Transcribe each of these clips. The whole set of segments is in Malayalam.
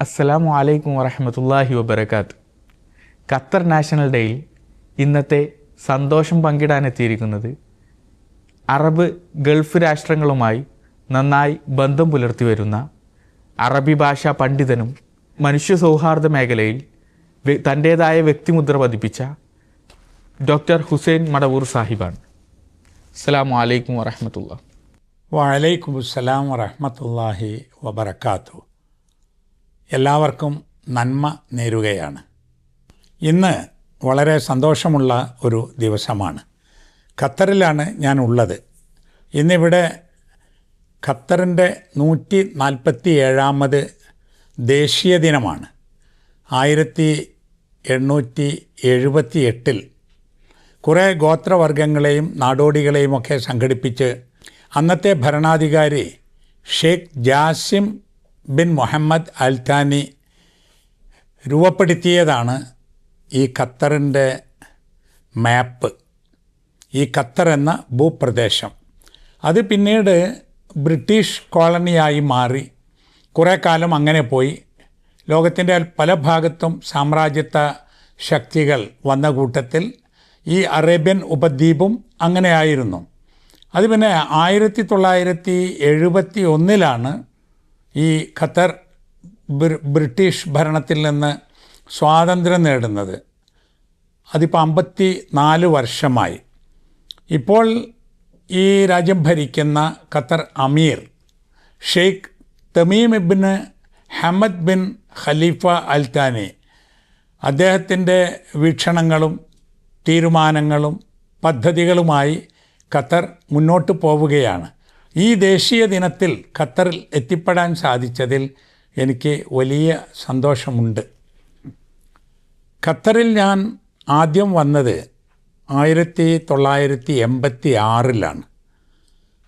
അസ്സലാമു അലൈക്കും വറഹമത്തല്ലാഹി വബർക്കാത്ത് ഖത്തർ നാഷണൽ ഡേയിൽ ഇന്നത്തെ സന്തോഷം പങ്കിടാനെത്തിയിരിക്കുന്നത് അറബ് ഗൾഫ് രാഷ്ട്രങ്ങളുമായി നന്നായി ബന്ധം പുലർത്തി വരുന്ന അറബി ഭാഷാ പണ്ഡിതനും മനുഷ്യ സൗഹാർദ്ദ മേഖലയിൽ തന്റേതായ വ്യക്തിമുദ്ര പതിപ്പിച്ച ഡോക്ടർ ഹുസൈൻ മടവൂർ സാഹിബാണ്. അസ്സലാമു അലൈക്കും വറഹമത്തുള്ള വലൈക്കും അസ്സലാം വറഹമത്തല്ലാഹി വബർക്കാത്തു എല്ലാവർക്കും നന്മ നേരുകയാണ്. ഇന്ന് വളരെ സന്തോഷമുള്ള ഒരു ദിവസമാണ്. ഖത്തറിലാണ് ഞാൻ ഉള്ളത് ഇന്നിവിടെ ഖത്തറിന്റെ നൂറ്റി നാൽപ്പത്തി ഏഴാമത് ദേശീയ ദിനമാണ്. ആയിരത്തി എണ്ണൂറ്റി എഴുപത്തി എട്ടിൽ കുറേ ഗോത്രവർഗങ്ങളെയും നാടോടികളെയും ഒക്കെ സംഘടിപ്പിച്ച് അന്നത്തെ ഭരണാധികാരി Sheikh Jassim bin Mohammed Al Thani രൂപപ്പെടുത്തിയതാണ് ഈ ഖത്തറിന്റെ മാപ്പ് ഈ ഖത്തർ എന്ന ഭൂപ്രദേശം. അത് പിന്നീട് ബ്രിട്ടീഷ് കോളനിയായി മാറി കുറേ കാലം അങ്ങനെ പോയി. ലോകത്തിന്റെ പല ഭാഗത്തും സാമ്രാജ്യത്വ ശക്തികൾ വന്ന കൂട്ടത്തിൽ ഈ അറേബ്യൻ ഉപദ്വീപും അങ്ങനെയായിരുന്നു. അത് പിന്നെ ആയിരത്തി തൊള്ളായിരത്തി എഴുപത്തി ഒന്നിലാണ് ഈ ഖത്തർ ബ്രിട്ടീഷ് ഭരണത്തിൽ നിന്ന് സ്വാതന്ത്ര്യം നേടുന്നത്. അതിപ്പോൾ അമ്പത്തി നാല് വർഷമായി. ഇപ്പോൾ ഈ രാജ്യം ഭരിക്കുന്ന ഖത്തർ അമീർ Sheikh Tamim ibn Hamad bin Khalifa Al Thani അദ്ദേഹത്തിന്റെ വീക്ഷണങ്ങളും തീരുമാനങ്ങളും പദ്ധതികളുമായി ഖത്തർ മുന്നോട്ട് പോവുകയാണ്. ഈ ദേശീയ ദിനത്തിൽ ഖത്തറിൽ എത്തിപ്പെടാൻ സാധിച്ചതിൽ എനിക്ക് വലിയ സന്തോഷമുണ്ട്. ഖത്തറിൽ ഞാൻ ആദ്യം വന്നത് ആയിരത്തി തൊള്ളായിരത്തി എൺപത്തി ആറിലാണ്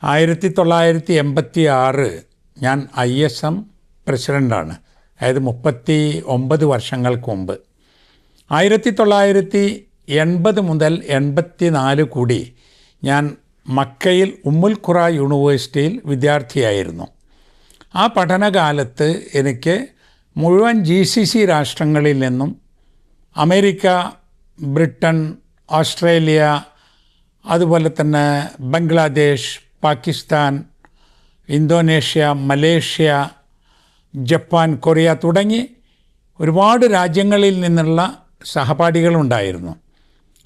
ആയിരത്തി തൊള്ളായിരത്തി എൺപത്തി ആറ് ഞാൻ ഐ എസ് എം പ്രസിഡന്റാണ് അതായത് മുപ്പത്തി ഒമ്പത് വർഷങ്ങൾക്ക് മുമ്പ്. ആയിരത്തി തൊള്ളായിരത്തി എൺപത് മുതൽ എൺപത്തി നാല് കൂടി ഞാൻ മക്കയിൽ ഉമ്മുൽ ഖുറ യൂണിവേഴ്സിറ്റിയിൽ വിദ്യാർത്ഥിയായിരുന്നു. ആ പഠനകാലത്ത് എനിക്ക് മുഴുവൻ ജി സി സി രാഷ്ട്രങ്ങളിൽ നിന്നും അമേരിക്ക ബ്രിട്ടൻ ഓസ്ട്രേലിയ അതുപോലെ തന്നെ Bangladesh Pakistan Indonesia Malaysia Japan Korea തുടങ്ങി ഒരുപാട് രാജ്യങ്ങളിൽ നിന്നുള്ള സഹപാഠികളുണ്ടായിരുന്നു.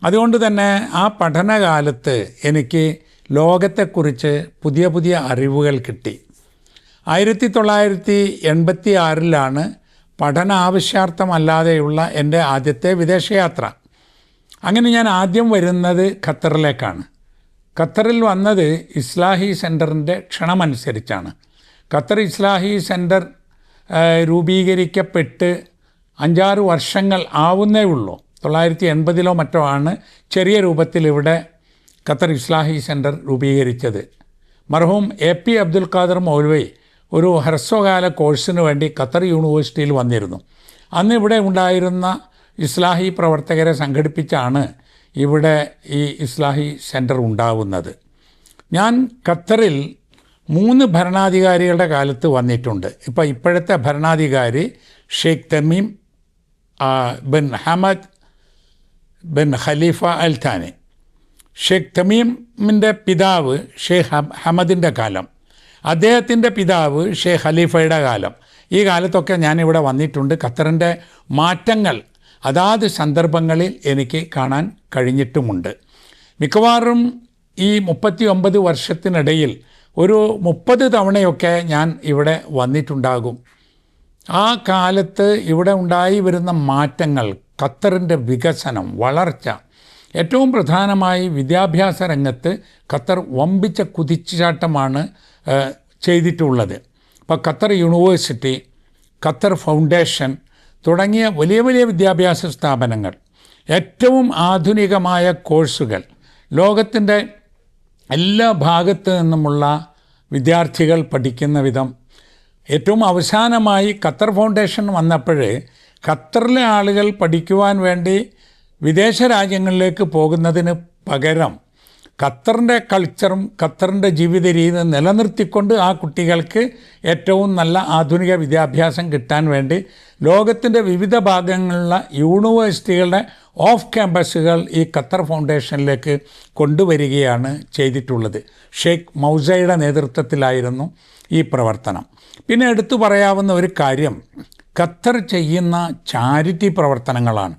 അതുകൊണ്ട് തന്നെ ആ പഠനകാലത്ത് എനിക്ക് ലോകത്തെക്കുറിച്ച് പുതിയ പുതിയ അറിവുകൾ കിട്ടി. ആയിരത്തി തൊള്ളായിരത്തി എൺപത്തി ആറിലാണ് പഠന ആവശ്യാർത്ഥമല്ലാതെയുള്ള എന്റെ ആദ്യത്തെ വിദേശയാത്ര. അങ്ങനെ ഞാൻ ആദ്യം വരുന്നത് ഖത്തറിലേക്കാണ്. ഖത്തറിൽ വന്നത് ഇസ്ലാഹി സെന്ററിന്റെ ക്ഷണമനുസരിച്ചാണ്. ഖത്തർ ഇസ്ലാഹി സെന്റർ രൂപീകരിക്കപ്പെട്ട് അഞ്ചാറ് വർഷങ്ങൾ ആവുന്നേ ഉള്ളൂ. തൊള്ളായിരത്തി എൺപതിലോ മറ്റോ ആണ് ചെറിയ രൂപത്തിൽ ഇവിടെ ഖത്തർ ഇസ്ലാഹി സെന്റർ രൂപീകരിച്ചത്. മർഹൂം എ പി അബ്ദുൽ ഖാദർ മൗലവി ഒരു ഹ്രസ്വകാല കോഴ്സിന് വേണ്ടി ഖത്തർ യൂണിവേഴ്സിറ്റിയിൽ വന്നിരുന്നു. അന്ന് ഇവിടെ ഉണ്ടായിരുന്ന ഇസ്ലാഹി പ്രവർത്തകരെ സംഘടിപ്പിച്ചാണ് ഇവിടെ ഈ ഇസ്ലാഹി സെന്റർ ഉണ്ടാവുന്നത്. ഞാൻ ഖത്തറിൽ മൂന്ന് ഭരണാധികാരികളുടെ കാലത്ത് വന്നിട്ടുണ്ട്. ഇപ്പോൾ ഇപ്പോഴത്തെ ഭരണാധികാരി Sheikh Tamim bin Hamad bin Khalifa Al Thani. Sheikh തമീമിന്റെ പിതാവ് ഷെയ്ഖ് ഹമദിന്റെ കാലം. അദ്ദേഹത്തിന്റെ പിതാവ് ഷെയ്ഖ് ഖലീഫയുടെ കാലം. ഈ കാലത്തൊക്കെ ഞാനിവിടെ വന്നിട്ടുണ്ട്. ഖത്തറിന്റെ മാറ്റങ്ങൾ അതാത് സന്ദർഭങ്ങളിൽ എനിക്ക് കാണാൻ കഴിഞ്ഞിട്ടുമുണ്ട്. മിക്കവാറും ഈ മുപ്പത്തി ഒമ്പത് വർഷത്തിനിടയിൽ ഒരു മുപ്പത് തവണയൊക്കെ ഞാൻ ഇവിടെ വന്നിട്ടുണ്ടാകും. ആ കാലത്ത് ഇവിടെ ഉണ്ടായി വരുന്ന മാറ്റങ്ങൾ ഖത്തറിന്റെ വികസനം വളർച്ച ഏറ്റവും പ്രധാനമായി വിദ്യാഭ്യാസ രംഗത്ത് ഖത്തർ വമ്പിച്ച കുതിച്ചുചാട്ടമാണ് ചെയ്തിട്ടുള്ളത്. ഇപ്പോൾ ഖത്തർ യൂണിവേഴ്സിറ്റി ഖത്തർ ഫൗണ്ടേഷൻ തുടങ്ങിയ വലിയ വലിയ വിദ്യാഭ്യാസ സ്ഥാപനങ്ങൾ ഏറ്റവും ആധുനികമായ കോഴ്സുകൾ ലോകത്തിന്റെ എല്ലാ ഭാഗത്തു നിന്നുമുള്ള വിദ്യാർത്ഥികൾ പഠിക്കുന്ന വിധം. ഏറ്റവും അവസാനമായി ഖത്തർ ഫൗണ്ടേഷൻ വന്നപ്പോൾ ഖത്തറിലെ ആളുകൾ പഠിക്കുവാൻ വേണ്ടി വിദേശ രാജ്യങ്ങളിലേക്ക് പോകുന്നതിന് പകരം ഖത്തറിന്റെ കൾച്ചറും ഖത്തറിന്റെ ജീവിത രീതിയും നിലനിർത്തിക്കൊണ്ട് ആ കുട്ടികൾക്ക് ഏറ്റവും നല്ല ആധുനിക വിദ്യാഭ്യാസം കിട്ടാൻ വേണ്ടി ലോകത്തിന്റെ വിവിധ ഭാഗങ്ങളിലുള്ള യൂണിവേഴ്സിറ്റികളുടെ ഓഫ് ക്യാമ്പസുകൾ ഈ ഖത്തർ ഫൗണ്ടേഷനിലേക്ക് കൊണ്ടുവരികയാണ് ചെയ്തിട്ടുള്ളത്. ഷെയ്ഖ് മൗസയുടെ നേതൃത്വത്തിലായിരുന്നു ഈ പ്രവർത്തനം. പിന്നെ എടുത്തു പറയാവുന്ന ഒരു കാര്യം ഖത്തർ ചെയ്യുന്ന ചാരിറ്റി പ്രവർത്തനങ്ങളാണ്.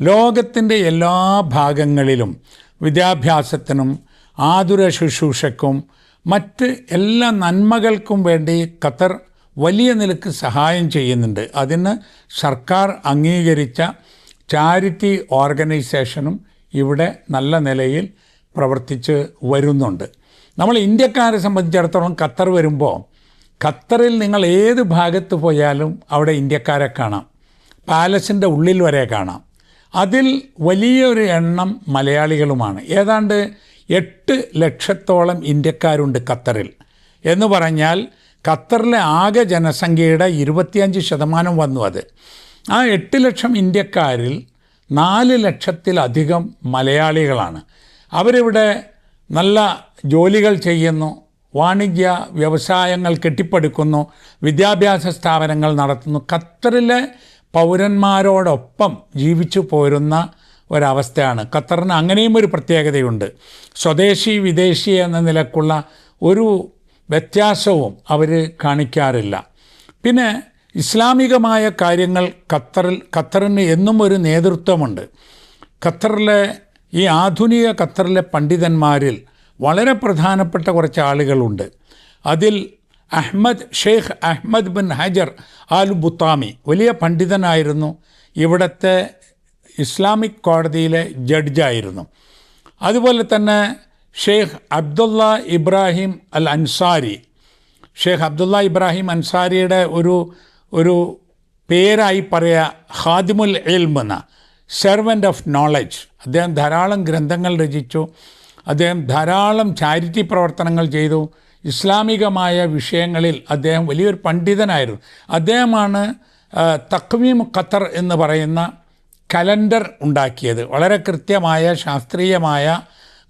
ലോകത്തിന്റെ എല്ലാ ഭാഗങ്ങളിലും വിദ്യാഭ്യാസത്തിനും ആതുര ശുശ്രൂഷയ്ക്കും മറ്റ് എല്ലാ നന്മകൾക്കും വേണ്ടി ഖത്തർ വലിയ നിലയ്ക്ക് സഹായം ചെയ്യുന്നുണ്ട്. അതിന് സർക്കാർ അംഗീകരിച്ച ചാരിറ്റി ഓർഗനൈസേഷനും ഇവിടെ നല്ല നിലയിൽ പ്രവർത്തിച്ച് വരുന്നുണ്ട്. നമ്മൾ ഇന്ത്യക്കാരെ സംബന്ധിച്ചിടത്തോളം ഖത്തർ വരുമ്പോൾ ഖത്തറിൽ നിങ്ങൾ ഏത് ഭാഗത്ത് പോയാലും അവിടെ ഇന്ത്യക്കാരെ കാണാം. പാലസിന്റെ ഉള്ളിൽ വരെ കാണാം. അതിൽ വലിയൊരു എണ്ണം മലയാളികളുമാണ്. ഏതാണ്ട് എട്ട് ലക്ഷത്തോളം ഇന്ത്യക്കാരുണ്ട് ഖത്തറിൽ. എന്ന് പറഞ്ഞാൽ ഖത്തറിലെ ആകെ ജനസംഖ്യയുടെ ഇരുപത്തിയഞ്ച് ശതമാനം വന്നു അത്. ആ എട്ട് ലക്ഷം ഇന്ത്യക്കാരിൽ നാല് ലക്ഷത്തിലധികം മലയാളികളാണ്. അവരിവിടെ നല്ല ജോലികൾ ചെയ്യുന്നു വാണിജ്യ വ്യവസായങ്ങൾ കെട്ടിപ്പടുക്കുന്നു വിദ്യാഭ്യാസ സ്ഥാപനങ്ങൾ നടത്തുന്നു. ഖത്തറിലെ പൗരന്മാരോടൊപ്പം ജീവിച്ചു പോരുന്ന ഒരവസ്ഥയാണ്. ഖത്തറിന് അങ്ങനെയും ഒരു പ്രത്യേകതയുണ്ട്. സ്വദേശി വിദേശി എന്ന നിലക്കുള്ള ഒരു വ്യത്യാസവും അവർ കാണിക്കാറില്ല. പിന്നെ ഇസ്ലാമികമായ കാര്യങ്ങൾ ഖത്തറിൽ ഖത്തറിന് എന്നും ഒരു നേതൃത്വമുണ്ട്. ഖത്തറിലെ ഈ ആധുനിക ഖത്തറിലെ പണ്ഡിതന്മാരിൽ വളരെ പ്രധാനപ്പെട്ട കുറച്ച് ആളുകളുണ്ട്. അതിൽ Ahmed Sheikh Ahmed bin Hajar Al Butami വലിയ പണ്ഡിതനായിരുന്നു. ഇവിടുത്തെ ഇസ്ലാമിക് കോടതിയിലെ ജഡ്ജായിരുന്നു. അതുപോലെ തന്നെ ഷെയ്ഖ് അബ്ദുള്ള ഇബ്രാഹിം അൽ അൻസാരി ഷെയ്ഖ് അബ്ദുള്ള ഇബ്രാഹിം അൻസാരിയുടെ ഒരു ഒരു പേരായി പറയുക ഖാദിമുൽ എൽമെന്ന സെർവന്റ് ഓഫ് നോളജ് അദ്ദേഹം ധാരാളം ഗ്രന്ഥങ്ങൾ രചിച്ചു. അദ്ദേഹം ധാരാളം ചാരിറ്റി പ്രവർത്തനങ്ങൾ ചെയ്തു. ഇസ്ലാമികമായ വിഷയങ്ങളിൽ അദ്ദേഹം വലിയൊരു പണ്ഡിതനായിരുന്നു. അദ്ദേഹമാണ് തക്വീം ഖത്തർ എന്ന് പറയുന്ന കലണ്ടർ ഉണ്ടാക്കിയത്. വളരെ കൃത്യമായ ശാസ്ത്രീയമായ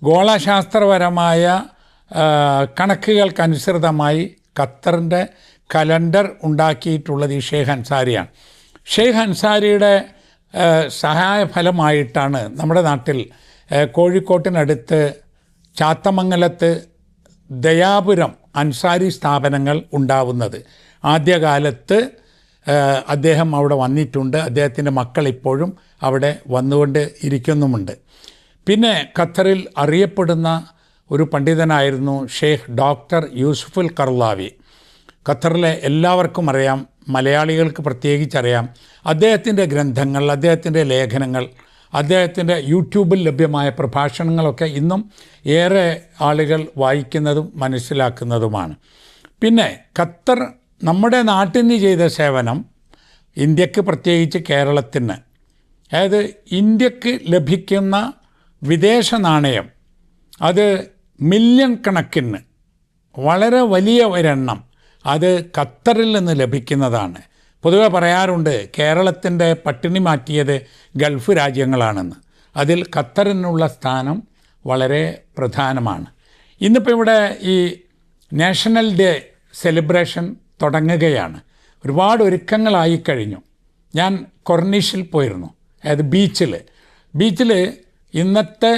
ഗോളശാസ്ത്രപരമായ കണക്കുകൾക്കനുസൃതമായി ഖത്തറിന്റെ കലണ്ടർ ഉണ്ടാക്കിയിട്ടുള്ളത് ഈ ഷെയ്ഖ് അൻസാരിയാണ്. ഷെയ്ഖ് അൻസാരിയുടെ സഹായഫലമായിട്ടാണ് സഹായ ഫലമായിട്ടാണ് നമ്മുടെ നാട്ടിൽ കോഴിക്കോട്ടിനടുത്ത് ചാത്തമംഗലത്ത് ദയാപുരം അൻസാരി സ്ഥാപനങ്ങൾ ഉണ്ടാവുന്നത്. ആദ്യകാലത്ത് അദ്ദേഹം അവിടെ വന്നിട്ടുണ്ട്. അദ്ദേഹത്തിന്റെ മക്കൾ ഇപ്പോഴും അവിടെ വന്നുകൊണ്ട് ഇരിക്കുന്നുമുണ്ട്. പിന്നെ ഖത്തറിൽ അറിയപ്പെടുന്ന ഒരു പണ്ഡിതനായിരുന്നു ഷെയ്ഖ് ഡോക്ടർ യൂസുഫുൽ കർലാവി. ഖത്തറിലെ എല്ലാവർക്കും അറിയാം മലയാളികൾക്ക് പ്രത്യേകിച്ച് അറിയാം. അദ്ദേഹത്തിന്റെ ഗ്രന്ഥങ്ങൾ അദ്ദേഹത്തിന്റെ ലേഖനങ്ങൾ അദ്ദേഹത്തിന്റെ യൂട്യൂബിൽ ലഭ്യമായ പ്രഭാഷണങ്ങളൊക്കെ ഇന്നും ഏറെ ആളുകൾ വായിക്കുന്നതും മനസ്സിലാക്കുന്നതുമാണ്. പിന്നെ ഖത്തർ നമ്മുടെ നാട്ടിന് ചെയ്ത സേവനം ഇന്ത്യയ്ക്ക് പ്രത്യേകിച്ച് കേരളത്തിന്. അതായത് ഇന്ത്യയ്ക്ക് ലഭിക്കുന്ന വിദേശ നാണയം അത് മില്യൺ കണക്കിന് വളരെ വലിയ ഒരെണ്ണം അത് ഖത്തറിൽ നിന്ന് ലഭിക്കുന്നതാണ്. പൊതുവെ പറയാറുണ്ട് കേരളത്തിന്റെ പട്ടിണി മാറ്റിയത് ഗൾഫ് രാജ്യങ്ങളാണെന്ന്. അതിൽ ഖത്തറിനുള്ള സ്ഥാനം വളരെ പ്രധാനമാണ്. ഇന്നിപ്പോൾ ഇവിടെ ഈ നാഷണൽ ഡേ സെലിബ്രേഷൻ തുടങ്ങുകയാണ്. ഒരുപാട് ഒരുക്കങ്ങളായി കഴിഞ്ഞു. ഞാൻ കൊർണീഷിൽ പോയിരുന്നു അതായത് ബീച്ചിൽ ബീച്ചിൽ ഇന്നത്തെ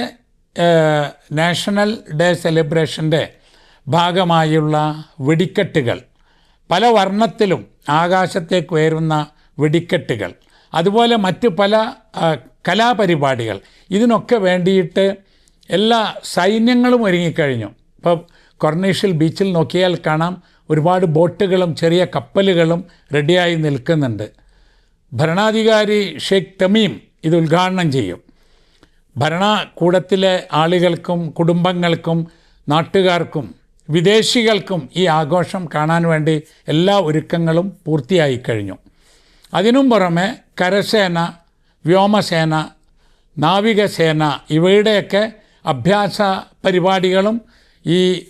നാഷണൽ ഡേ സെലിബ്രേഷന്റെ ഭാഗമായുള്ള വെടിക്കെട്ടുകൾ പല വർണത്തിലും ആകാശത്തേക്ക് ഉയരുന്ന വെടിക്കെട്ടുകൾ അതുപോലെ മറ്റ് പല കലാപരിപാടികൾ. ഇതിനൊക്കെ വേണ്ടിയിട്ട് എല്ലാ സൈന്യങ്ങളും ഒരുങ്ങിക്കഴിഞ്ഞു. ഇപ്പോൾ കൊർണീഷ്യൽ ബീച്ചിൽ നോക്കിയാൽ കാണാം ഒരുപാട് ബോട്ടുകളും ചെറിയ കപ്പലുകളും റെഡിയായി നിൽക്കുന്നുണ്ട്. ഭരണാധികാരി ഷെയ്ഖ് തമീം ഇത് ഉദ്ഘാടനം ചെയ്യും. ഭരണകൂടത്തിലെ ആളുകൾക്കും കുടുംബങ്ങൾക്കും നാട്ടുകാർക്കും വിദേശികൾക്കും ഈ ആഘോഷം കാണാൻ വേണ്ടി എല്ലാ ഒരുക്കങ്ങളും പൂർത്തിയായി കഴിഞ്ഞു. അതിനും പുറമെ കരസേന വ്യോമസേന നാവികസേന ഇവയുടെയൊക്കെ അഭ്യാസ പരിപാടികളും ഈ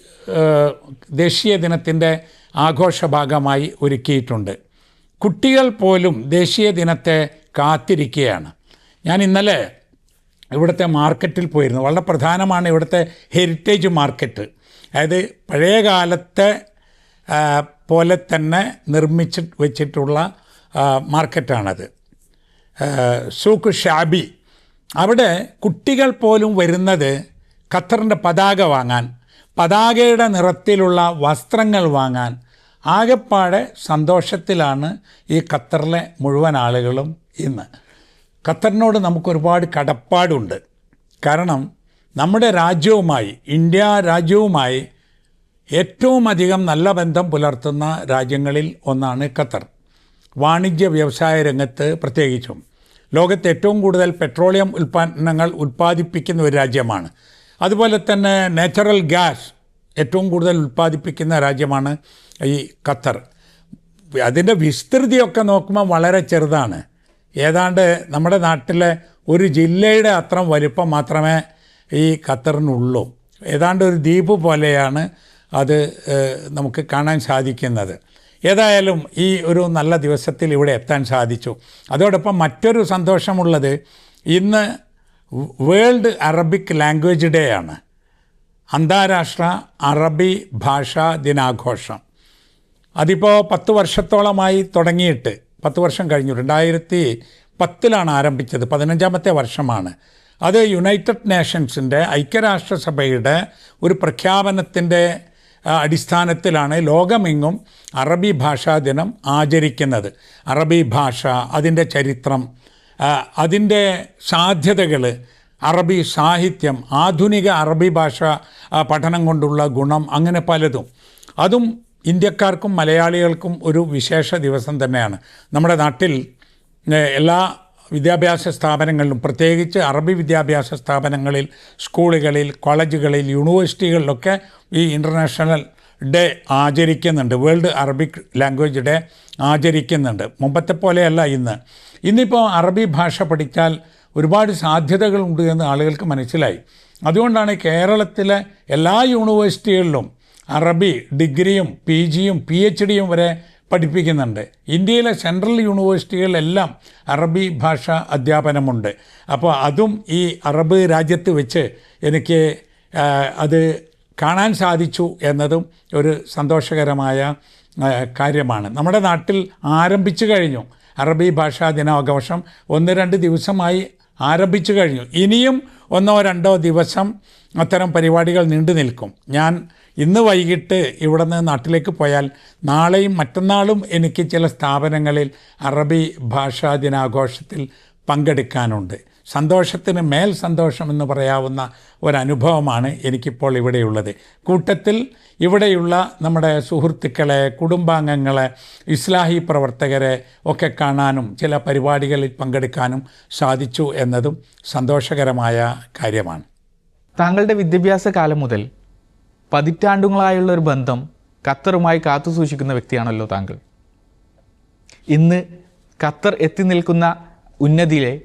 ദേശീയ ദിനത്തിന്റെ ആഘോഷ ഭാഗമായി ഒരുക്കിയിട്ടുണ്ട്. കുട്ടികൾ പോലും ദേശീയ ദിനത്തെ കാത്തിരിക്കുകയാണ്. ഞാൻ ഇന്നലെ ഇവിടുത്തെ മാർക്കറ്റിൽ പോയിരുന്നു. വളരെ പ്രധാനമാണ് ഇവിടുത്തെ ഹെറിറ്റേജ് മാർക്കറ്റ്. അതായത് പഴയ കാലത്തെ പോലെ തന്നെ നിർമ്മിച്ച് വെച്ചിട്ടുള്ള മാർക്കറ്റാണത്. സൂക്ക് ഷാബി. അവിടെ കുട്ടികൾ പോലും വരുന്നത് ഖത്തറിന്റെ പതാക വാങ്ങാൻ പതാകയുടെ നിറത്തിലുള്ള വസ്ത്രങ്ങൾ വാങ്ങാൻ. ആകെപ്പാടെ സന്തോഷത്തിലാണ് ഈ ഖത്തറിലെ മുഴുവൻ ആളുകളും ഇന്ന്. ഖത്തറിനോട് നമുക്കൊരുപാട് കടപ്പാടുണ്ട്. കാരണം നമ്മുടെ രാജ്യവുമായി ഇന്ത്യ രാജ്യവുമായി ഏറ്റവും അധികം നല്ല ബന്ധം പുലർത്തുന്ന രാജ്യങ്ങളിൽ ഒന്നാണ് ഖത്തർ. വാണിജ്യ വ്യവസായ രംഗത്ത് പ്രത്യേകിച്ചും. ലോകത്ത് ഏറ്റവും കൂടുതൽ പെട്രോളിയം ഉൽപ്പന്നങ്ങൾ ഉൽപ്പാദിപ്പിക്കുന്ന ഒരു രാജ്യമാണ്. അതുപോലെ തന്നെ നാച്ചുറൽ ഗ്യാസ് ഏറ്റവും കൂടുതൽ ഉൽപ്പാദിപ്പിക്കുന്ന രാജ്യമാണ് ഈ ഖത്തർ. അതിന്റെ വിസ്തൃതിയൊക്കെ നോക്കുമ്പോൾ വളരെ ചെറുതാണ്. ഏതാണ്ട് നമ്മുടെ നാട്ടിലെ ഒരു ജില്ലയുടെ അത്ര വലിപ്പം മാത്രമേ ഈ ഖത്തറിനുള്ളൂ. ഏതാണ്ട് ഒരു ദ്വീപ് പോലെയാണ് അത് നമുക്ക് കാണാൻ സാധിക്കുന്നത്. ഏതായാലും ഈ ഒരു നല്ല ദിവസത്തിൽ ഇവിടെ എത്താൻ സാധിച്ചു. അതോടൊപ്പം മറ്റൊരു സന്തോഷമുള്ളത് ഇന്ന് വേൾഡ് അറബിക് ലാംഗ്വേജ് ഡേ ആണ്. അന്താരാഷ്ട്ര അറബി ഭാഷാ ദിനാഘോഷം. അതിപ്പോൾ പത്ത് വർഷത്തോളമായി തുടങ്ങിയിട്ട് പത്ത് വർഷം കഴിഞ്ഞു രണ്ടായിരത്തി പത്തിലാണ് ആരംഭിച്ചത് പതിനഞ്ചാമത്തെ വർഷമാണ്. അത് യുണൈറ്റഡ് നേഷൻസിന്റെ ഐക്യരാഷ്ട്രസഭയുടെ ഒരു പ്രഖ്യാപനത്തിന്റെ അടിസ്ഥാനത്തിലാണ് ലോകമെങ്ങും അറബി ഭാഷാ ദിനം ആചരിക്കുന്നത്. അറബി ഭാഷ അതിന്റെ ചരിത്രം അതിന്റെ സാധ്യതകൾ അറബി സാഹിത്യം ആധുനിക അറബി ഭാഷ പഠനം കൊണ്ടുള്ള ഗുണം അങ്ങനെ പലതും. അതും ഇന്ത്യക്കാർക്കും മലയാളികൾക്കും ഒരു വിശേഷ ദിവസം തന്നെയാണ്. നമ്മുടെ നാട്ടിൽ എല്ലാ വിദ്യാഭ്യാസ സ്ഥാപനങ്ങളിലും പ്രത്യേകിച്ച് അറബി വിദ്യാഭ്യാസ സ്ഥാപനങ്ങളിൽ സ്കൂളുകളിൽ കോളേജുകളിൽ യൂണിവേഴ്സിറ്റികളിലൊക്കെ ഈ ഇന്റർനാഷണൽ ഡേ ആചരിക്കുന്നുണ്ട്. വേൾഡ് അറബിക് ലാംഗ്വേജ് ഡേ ആചരിക്കുന്നുണ്ട്. മുമ്പത്തെ പോലെയല്ല ഇന്ന്. ഇന്നിപ്പോൾ അറബി ഭാഷ പഠിച്ചാൽ ഒരുപാട് സാധ്യതകളുണ്ട് എന്ന് ആളുകൾക്ക് മനസ്സിലായി. അതുകൊണ്ടാണ് കേരളത്തിലെ എല്ലാ യൂണിവേഴ്സിറ്റികളിലും അറബി ഡിഗ്രിയും പി ജിയും പി എച്ച് ഡിയും വരെ പഠിപ്പിക്കുന്നുണ്ട്. ഇന്ത്യയിലെ സെൻട്രൽ യൂണിവേഴ്സിറ്റികളിലെല്ലാം അറബി ഭാഷ അധ്യാപനമുണ്ട്. അപ്പോൾ അതും ഈ അറബ് രാജ്യത്ത് വെച്ച് എനിക്ക് അത് കാണാൻ സാധിച്ചു എന്നതും ഒരു സന്തോഷകരമായ കാര്യമാണ്. നമ്മുടെ നാട്ടിൽ ആരംഭിച്ചു കഴിഞ്ഞു. അറബി ഭാഷാ ദിനാഘോഷം ഒന്ന് രണ്ട് ദിവസമായി ആരംഭിച്ചു കഴിഞ്ഞു. ഇനിയും ഒന്നോ രണ്ടോ ദിവസം അത്തരം പരിപാടികൾ നീണ്ടു നിൽക്കും. ഞാൻ ഇന്ന് വൈകിട്ട് ഇവിടെ നിന്ന് നാട്ടിലേക്ക് പോയാൽ നാളെയും മറ്റന്നാളും എനിക്ക് ചില സ്ഥാപനങ്ങളിൽ അറബി ഭാഷാ ദിനാഘോഷത്തിൽ പങ്കെടുക്കാനുണ്ട്. സന്തോഷത്തിന് മേൽ സന്തോഷം എന്ന് പറയാവുന്ന ഒരനുഭവമാണ് എനിക്കിപ്പോൾ ഇവിടെയുള്ളത്. കൂട്ടത്തിൽ ഇവിടെയുള്ള നമ്മുടെ സുഹൃത്തുക്കളെ കുടുംബാംഗങ്ങളെ ഇസ്ലാഹി പ്രവർത്തകരെ ഒക്കെ കാണാനും ചില പരിപാടികളിൽ പങ്കെടുക്കാനും സാധിച്ചു എന്നതും സന്തോഷകരമായ കാര്യമാണ്. താങ്കളുടെ വിദ്യാഭ്യാസ കാലം മുതൽ പതിറ്റാണ്ടുകളായുള്ള ഒരു ബന്ധം ഖത്തറുമായി കാത്തു സൂക്ഷിക്കുന്ന വ്യക്തിയാണല്ലോ താങ്കൾ. ഇന്ന് ഖത്തർ എത്തി നിൽക്കുന്ന ഉന്നതിയിലെ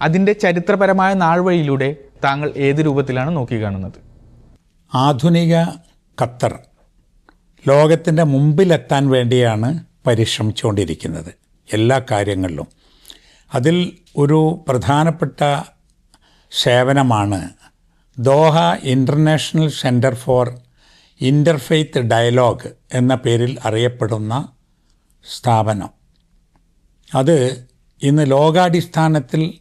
അതിന്റെ ചരിത്രപരമായ നാൾവഴിയിലൂടെ താങ്കൾ ഏത് രൂപത്തിലാണ് നോക്കി കാണുന്നത്? ആധുനിക ഖത്തർ ലോകത്തിന്റെ മുമ്പിലെത്താൻ വേണ്ടിയാണ് പരിശ്രമിച്ചുകൊണ്ടിരിക്കുന്നത് എല്ലാ കാര്യങ്ങളിലും. അതിൽ ഒരു പ്രധാനപ്പെട്ട സേവനമാണ് Doha International Centre for Interfaith Dialogue എന്ന പേരിൽ അറിയപ്പെടുന്ന സ്ഥാപനം. അത് ഇന്ന് ലോകാടിസ്ഥാനത്തിൽ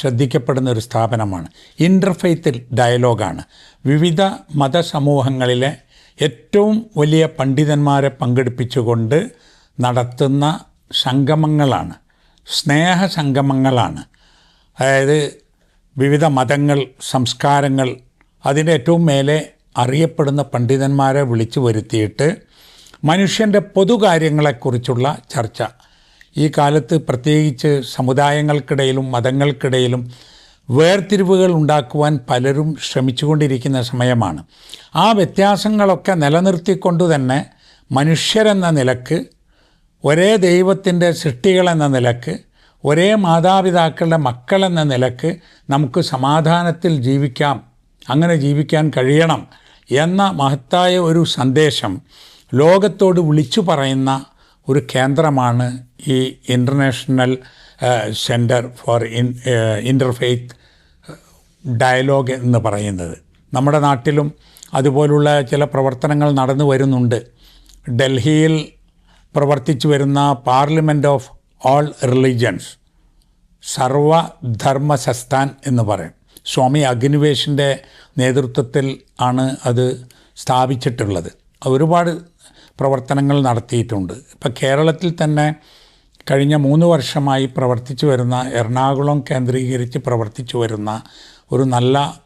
ശ്രദ്ധിക്കപ്പെടുന്ന ഒരു സ്ഥാപനമാണ്. ഇന്റർഫെയ്ത്ത് ഡയലോഗാണ്. വിവിധ മതസമൂഹങ്ങളിലെ ഏറ്റവും വലിയ പണ്ഡിതന്മാരെ പങ്കെടുപ്പിച്ചുകൊണ്ട് നടത്തുന്ന സംഗമങ്ങളാണ്. സ്നേഹ സംഗമങ്ങളാണ്. അതായത് വിവിധ മതങ്ങൾ സംസ്കാരങ്ങൾ അതിന്റെ ഏറ്റവും മേലെ അറിയപ്പെടുന്ന പണ്ഡിതന്മാരെ വിളിച്ചു വരുത്തിയിട്ട് മനുഷ്യന്റെ പൊതുകാര്യങ്ങളെക്കുറിച്ചുള്ള ചർച്ച. ഈ കാലത്ത് പ്രത്യേകിച്ച് സമുദായങ്ങൾക്കിടയിലും മതങ്ങൾക്കിടയിലും വേർതിരിവുകൾ ഉണ്ടാക്കുവാൻ പലരും ശ്രമിച്ചുകൊണ്ടിരിക്കുന്ന സമയമാണ്. ആ വ്യത്യാസങ്ങളൊക്കെ നിലനിർത്തിക്കൊണ്ടു തന്നെ മനുഷ്യരെന്ന നിലയ്ക്ക് ഒരേ ദൈവത്തിന്റെ സൃഷ്ടികളെന്ന നിലയ്ക്ക് ഒരേ മാതാപിതാക്കളുടെ മക്കളെന്ന നിലയ്ക്ക് നമുക്ക് സമാധാനത്തിൽ ജീവിക്കാം അങ്ങനെ ജീവിക്കാൻ കഴിയണം എന്ന മഹത്തായ ഒരു സന്ദേശം ലോകത്തോട് വിളിച്ചു പറയുന്ന ഒരു കേന്ദ്രമാണ് ഈ International Centre for in Interfaith Dialogue എന്ന് പറയുന്നത്. നമ്മുടെ നാട്ടിലും അതുപോലുള്ള ചില പ്രവർത്തനങ്ങൾ നടന്നു വരുന്നുണ്ട്. ഡൽഹിയിൽ പ്രവർത്തിച്ചു വരുന്ന parliament of all religions Sarvadharma Sansthan എന്ന് പറയും. സ്വാമി അഗ്നിവേശിന്റെ നേതൃത്വത്തിൽ ആണ് അത് സ്ഥാപിച്ചിട്ടുള്ളത്. ഒരുപാട് പ്രവർത്തനങ്ങൾ നടത്തിയിട്ടുണ്ട്. ഇപ്പം കേരളത്തിൽ തന്നെ കഴിഞ്ഞ മൂന്ന് വർഷമായി പ്രവർത്തിച്ചു വരുന്ന എറണാകുളം കേന്ദ്രീകരിച്ച് പ്രവർത്തിച്ചു വരുന്ന ഒരു നല്ല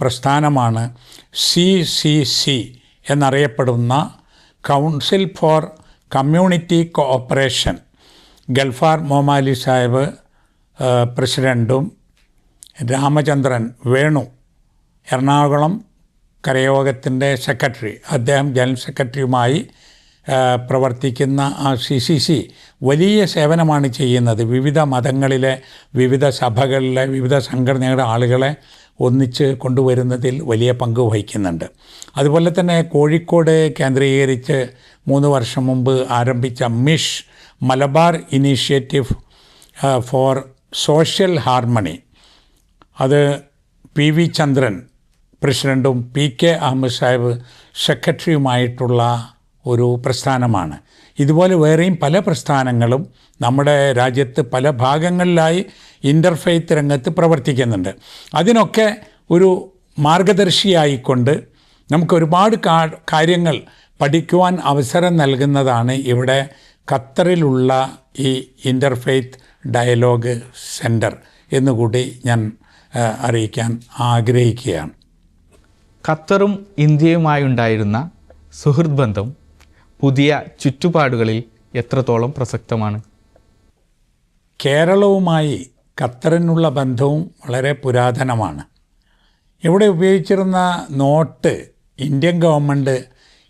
പ്രസ്ഥാനമാണ് സി സി സി എന്നറിയപ്പെടുന്ന council for community cooperation Gulfar Mohammed Ali Sahib പ്രസിഡന്റും രാമചന്ദ്രൻ വേണു എറണാകുളം കരയോഗത്തിന്റെ സെക്രട്ടറി അദ്ദേഹം ജനറൽ സെക്രട്ടറിയുമായി പ്രവർത്തിക്കുന്ന ആ സി സി സി വലിയ സേവനമാണ് ചെയ്യുന്നത്. വിവിധ മതങ്ങളിലെ വിവിധ സഭകളിലെ വിവിധ സംഘടനയുടെ ആളുകളെ ഒന്നിച്ച് കൊണ്ടുവരുന്നതിൽ വലിയ പങ്ക് വഹിക്കുന്നുണ്ട്. അതുപോലെ തന്നെ കോഴിക്കോട് കേന്ദ്രീകരിച്ച് മൂന്ന് വർഷം മുമ്പ് ആരംഭിച്ച മിഷ് Malabar Initiative for Social Harmony. അത് പി വി ചന്ദ്രൻ പ്രസിഡന്റും പി കെ അഹമ്മദ് സാഹിബ് സെക്രട്ടറിയുമായിട്ടുള്ള ഒരു പ്രസ്ഥാനമാണ്. ഇതുപോലെ വേറെയും പല പ്രസ്ഥാനങ്ങളും നമ്മുടെ രാജ്യത്ത് പല ഭാഗങ്ങളിലായി ഇന്റർഫെയ്ത്ത് രംഗത്ത് പ്രവർത്തിക്കുന്നുണ്ട്. അതിനൊക്കെ ഒരു മാർഗദർശിയായിക്കൊണ്ട് നമുക്ക് ഒരുപാട് കാര്യങ്ങൾ പഠിക്കുവാൻ അവസരം നൽകുന്നതാണ് ഇവിടെ ഖത്തറിലുള്ള ഈ ഇന്റർഫെയ്ത്ത് ഡയലോഗ് സെന്റർ എന്നുകൂടി ഞാൻ അറിയിക്കാൻ ആഗ്രഹിക്കുകയാണ്. ഖത്തറും ഇന്ത്യയുമായുണ്ടായിരുന്ന സുഹൃത് ബന്ധം പുതിയ ചുറ്റുപാടുകളിൽ എത്രത്തോളം പ്രസക്തമാണ്? കേരളവുമായി ഖത്തറിനുള്ള ബന്ധവും വളരെ പുരാതനമാണ്. ഇവിടെ ഉപയോഗിച്ചിരുന്ന നോട്ട് ഇന്ത്യൻ ഗവൺമെന്റ്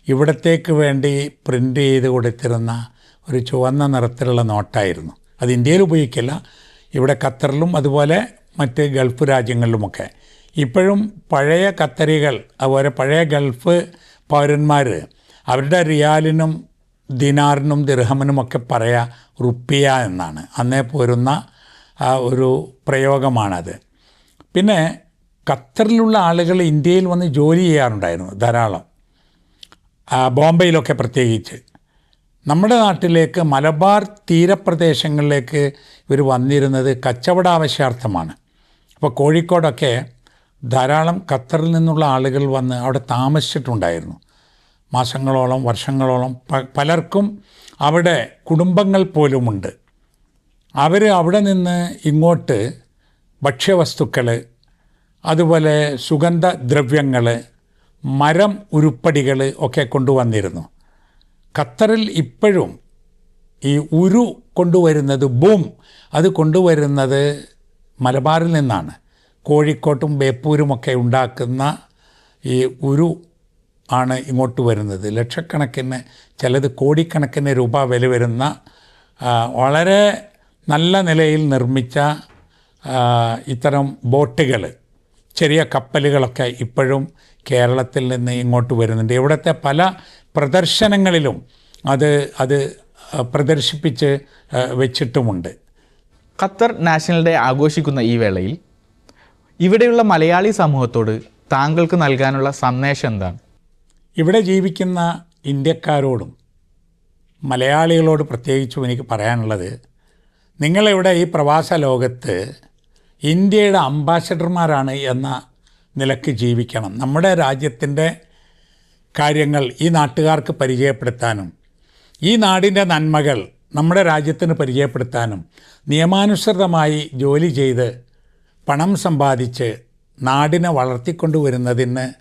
ഇവിടത്തേക്ക് വേണ്ടി പ്രിന്റ് ചെയ്ത് കൊടുത്തിരുന്ന ഒരു ചുവന്ന നിറത്തിലുള്ള നോട്ടായിരുന്നു. അത് ഇന്ത്യയിൽ ഉപയോഗിക്കില്ല. ഇവിടെ ഖത്തറിലും അതുപോലെ മറ്റ് ഗൾഫ് രാജ്യങ്ങളിലുമൊക്കെ. ഇപ്പോഴും പഴയ ഖത്തരികൾ അതുപോലെ പഴയ ഗൾഫ് പൗരന്മാർ അവരുടെ റിയാലിനും ദിനാറിനും ദിർഹമിനുമൊക്കെ പറയാ റുപ്പിയ എന്നാണ്. അന്നേ പോരുന്ന ഒരു പ്രയോഗമാണത്. പിന്നെ ഖത്തറിലുള്ള ആളുകൾ ഇന്ത്യയിൽ വന്ന് ജോലി ചെയ്യാറുണ്ടായിരുന്നു ധാരാളം. ബോംബെയിലൊക്കെ പ്രത്യേകിച്ച്. നമ്മുടെ നാട്ടിലേക്ക് മലബാർ തീരപ്രദേശങ്ങളിലേക്ക് ഇവർ വന്നിരുന്നത് കച്ചവട കച്ചവടാവശ്യാർത്ഥമാണ് അപ്പോൾ കോഴിക്കോടൊക്കെ ധാരാളം ഖത്തറിൽ നിന്നുള്ള ആളുകൾ വന്ന് അവിടെ താമസിച്ചിട്ടുണ്ടായിരുന്നു. മാസങ്ങളോളം വർഷങ്ങളോളം പലർക്കും അവിടെ കുടുംബങ്ങൾ പോലുമുണ്ട്. അവർ അവിടെ നിന്ന് ഇങ്ങോട്ട് ഭക്ഷ്യവസ്തുക്കൾ അതുപോലെ സുഗന്ധദ്രവ്യങ്ങൾ മരം ഉരുപ്പടികൾ ഒക്കെ കൊണ്ടുവന്നിരുന്നു. ഖത്തറിൽ ഇപ്പോഴും ഈ ഉരു കൊണ്ടുവരുന്നത് ബൂം അത് കൊണ്ടുവരുന്നത് മലബാറിൽ നിന്നാണ്. കോഴിക്കോട്ടും ബേപ്പൂരുമൊക്കെ ഉണ്ടാക്കുന്ന ഈ ഉരു ആണ് ഇങ്ങോട്ട് വരുന്നത്. ലക്ഷക്കണക്കിന് ചിലത് കോടിക്കണക്കിന് രൂപ വില വരുന്ന വളരെ നല്ല നിലയിൽ നിർമ്മിച്ച ഇത്തരം ബോട്ടുകൾ ചെറിയ കപ്പലുകളൊക്കെ ഇപ്പോഴും കേരളത്തിൽ നിന്ന് ഇങ്ങോട്ട് വരുന്നുണ്ട്. ഇവിടുത്തെ പല പ്രദർശനങ്ങളിലും അത് അത് പ്രദർശിപ്പിച്ച് വെച്ചിട്ടുമുണ്ട്. ഖത്തർ നാഷണൽ ഡേ ആഘോഷിക്കുന്ന ഈ വേളയിൽ ഇവിടെയുള്ള മലയാളി സമൂഹത്തോട് താങ്കൾക്ക് നൽകാനുള്ള സന്ദേശം എന്താണ്? ഇവിടെ ജീവിക്കുന്ന ഇന്ത്യക്കാരോടും മലയാളികളോട് പ്രത്യേകിച്ചും എനിക്ക് പറയാനുള്ളത് നിങ്ങളിവിടെ ഈ പ്രവാസ ലോകത്ത് ഇന്ത്യയുടെ അംബാസഡർമാരാണ് എന്ന നിലയ്ക്ക് ജീവിക്കണം. നമ്മുടെ രാജ്യത്തിന്റെ കാര്യങ്ങൾ ഈ നാട്ടുകാർക്ക് പരിചയപ്പെടുത്താനും ഈ നാടിന്റെ നന്മകൾ നമ്മുടെ രാജ്യത്തിന് പരിചയപ്പെടുത്താനും നിയമാനുസൃതമായി ജോലി ചെയ്ത് പണം സമ്പാദിച്ച് നാടിനെ വളർത്തിക്കൊണ്ടുവരുന്നതിന്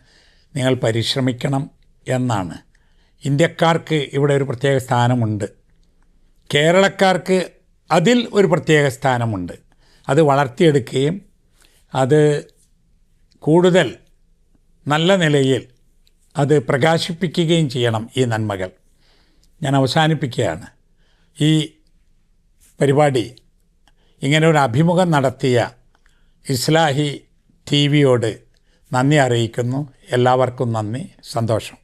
നിങ്ങൾ പരിശ്രമിക്കണം എന്നാണ്. ഇന്ത്യക്കാർക്ക് ഇവിടെ ഒരു പ്രത്യേക സ്ഥാനമുണ്ട്. കേരളക്കാർക്ക് അതിൽ ഒരു പ്രത്യേക സ്ഥാനമുണ്ട്. അത് വളർത്തിയെടുക്കുകയും അത് കൂടുതൽ നല്ല നിലയിൽ അത് പ്രകാശിപ്പിക്കുകയും ചെയ്യണം ഈ നന്മകൾ. ഞാൻ അവസാനിപ്പിക്കുകയാണ്. ഈ പരിപാടി ഇങ്ങനെ ഒരു അഭിമുഖം നടത്തിയ ഇസ്ലാഹി ടി വിയോട് നന്ദി അറിയിക്കുന്നു. എല്ലാവർക്കും നന്ദി. സന്തോഷം.